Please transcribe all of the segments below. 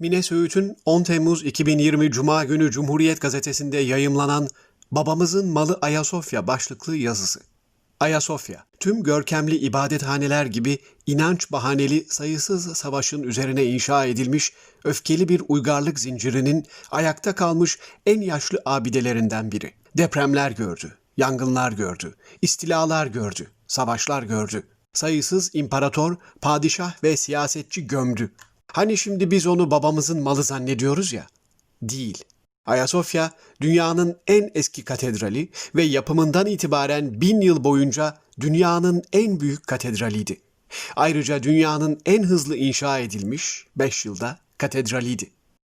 Mine Söğüt'ün 10 Temmuz 2020 Cuma günü Cumhuriyet Gazetesi'nde yayımlanan Babamızın Malı Ayasofya başlıklı yazısı. Ayasofya, tüm görkemli ibadethaneler gibi inanç bahaneli sayısız savaşın üzerine inşa edilmiş öfkeli bir uygarlık zincirinin ayakta kalmış en yaşlı abidelerinden biri. Depremler gördü, yangınlar gördü, istilalar gördü, savaşlar gördü. Sayısız imparator, padişah ve siyasetçi gömdü. Hani şimdi biz onu babamızın malı zannediyoruz ya? Değil. Ayasofya dünyanın en eski katedrali ve yapımından itibaren bin yıl boyunca dünyanın en büyük katedraliydi. Ayrıca dünyanın en hızlı inşa edilmiş 5 yılda katedraliydi.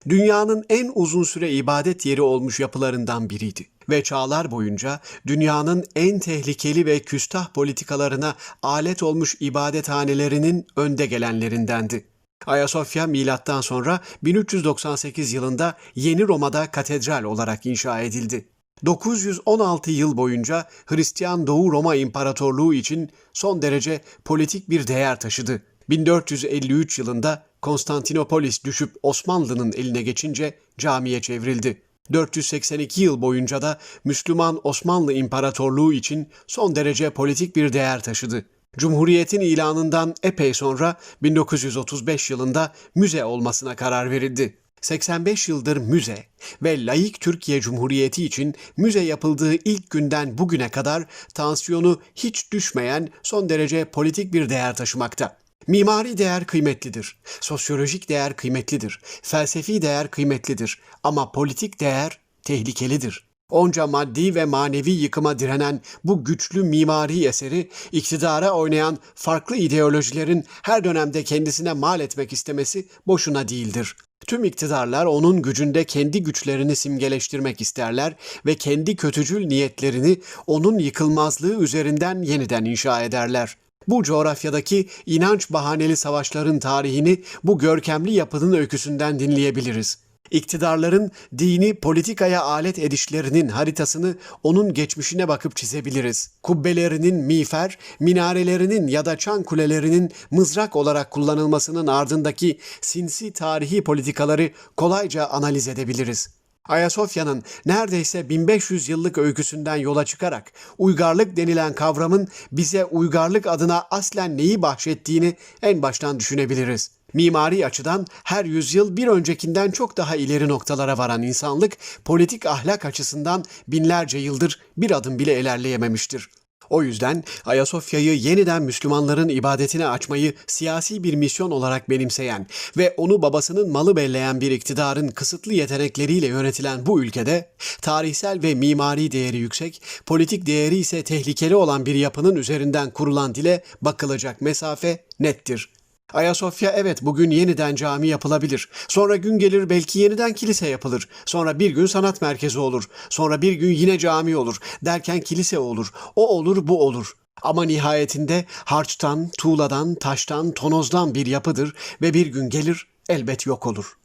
Dünyanın en uzun süre ibadet yeri olmuş yapılarından biriydi ve çağlar boyunca dünyanın en tehlikeli ve küstah politikalarına alet olmuş ibadethanelerinin önde gelenlerindendi. Ayasofya milattan sonra 1398 yılında Yeni Roma'da katedral olarak inşa edildi. 916 yıl boyunca Hristiyan Doğu Roma İmparatorluğu için son derece politik bir değer taşıdı. 1453 yılında Konstantinopolis düşüp Osmanlı'nın eline geçince camiye çevrildi. 482 yıl boyunca da Müslüman Osmanlı İmparatorluğu için son derece politik bir değer taşıdı. Cumhuriyetin ilanından epey sonra 1935 yılında müze olmasına karar verildi. 85 yıldır müze ve laik Türkiye Cumhuriyeti için müze yapıldığı ilk günden bugüne kadar tansiyonu hiç düşmeyen son derece politik bir değer taşımakta. Mimari değer kıymetlidir, sosyolojik değer kıymetlidir, felsefi değer kıymetlidir ama politik değer tehlikelidir. Onca maddi ve manevi yıkıma direnen bu güçlü mimari eseri iktidara oynayan farklı ideolojilerin her dönemde kendisine mal etmek istemesi boşuna değildir. Tüm iktidarlar onun gücünde kendi güçlerini simgeleştirmek isterler ve kendi kötücül niyetlerini onun yıkılmazlığı üzerinden yeniden inşa ederler. Bu coğrafyadaki inanç bahaneli savaşların tarihini bu görkemli yapının öyküsünden dinleyebiliriz. İktidarların dini politikaya alet edişlerinin haritasını onun geçmişine bakıp çizebiliriz. Kubbelerinin miğfer, minarelerinin ya da çan kulelerinin mızrak olarak kullanılmasının ardındaki sinsi tarihi politikaları kolayca analiz edebiliriz. Ayasofya'nın neredeyse 1500 yıllık öyküsünden yola çıkarak uygarlık denilen kavramın bize uygarlık adına aslen neyi bahşettiğini en baştan düşünebiliriz. Mimari açıdan her yüzyıl bir öncekinden çok daha ileri noktalara varan insanlık politik ahlak açısından binlerce yıldır bir adım bile ilerleyememiştir. O yüzden Ayasofya'yı yeniden Müslümanların ibadetine açmayı siyasi bir misyon olarak benimseyen ve onu babasının malı belleyen bir iktidarın kısıtlı yetenekleriyle yönetilen bu ülkede tarihsel ve mimari değeri yüksek, politik değeri ise tehlikeli olan bir yapının üzerinden kurulan dile bakılacak mesafe nettir. Ayasofya evet bugün yeniden cami yapılabilir. Sonra gün gelir belki yeniden kilise yapılır. Sonra bir gün sanat merkezi olur. Sonra bir gün yine cami olur. Derken kilise olur. O olur bu olur. Ama nihayetinde harçtan, tuğladan, taştan, tonozdan bir yapıdır ve bir gün gelir elbet yok olur.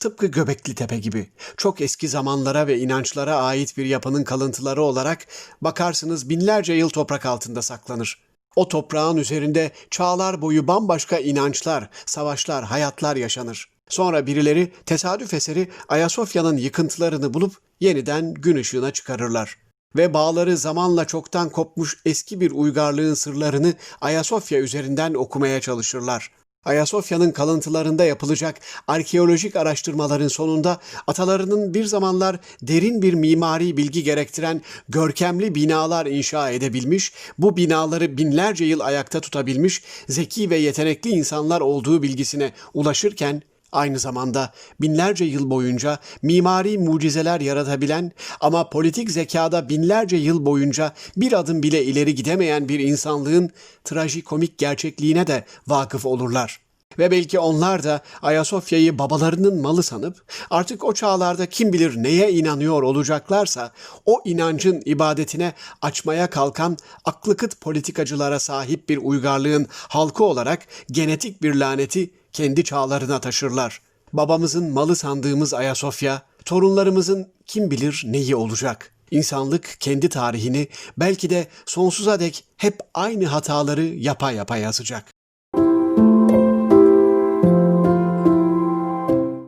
Tıpkı Göbekli Tepe gibi çok eski zamanlara ve inançlara ait bir yapının kalıntıları olarak bakarsınız binlerce yıl toprak altında saklanır. O toprağın üzerinde çağlar boyu bambaşka inançlar, savaşlar, hayatlar yaşanır. Sonra birileri tesadüf eseri Ayasofya'nın yıkıntılarını bulup yeniden gün ışığına çıkarırlar. Ve bağları zamanla çoktan kopmuş eski bir uygarlığın sırlarını Ayasofya üzerinden okumaya çalışırlar. Ayasofya'nın kalıntılarında yapılacak arkeolojik araştırmaların sonunda atalarının bir zamanlar derin bir mimari bilgi gerektiren görkemli binalar inşa edebilmiş, bu binaları binlerce yıl ayakta tutabilmiş zeki ve yetenekli insanlar olduğu bilgisine ulaşırken aynı zamanda binlerce yıl boyunca mimari mucizeler yaratabilen ama politik zekada binlerce yıl boyunca bir adım bile ileri gidemeyen bir insanlığın trajikomik gerçekliğine de vakıf olurlar. Ve belki onlar da Ayasofya'yı babalarının malı sanıp artık o çağlarda kim bilir neye inanıyor olacaklarsa o inancın ibadetine açmaya kalkan aklı kıt politikacılara sahip bir uygarlığın halkı olarak genetik bir laneti kendi çağlarına taşırlar. Babamızın malı sandığımız Ayasofya, torunlarımızın kim bilir neyi olacak. İnsanlık kendi tarihini belki de sonsuza dek hep aynı hataları yapa yapa yazacak.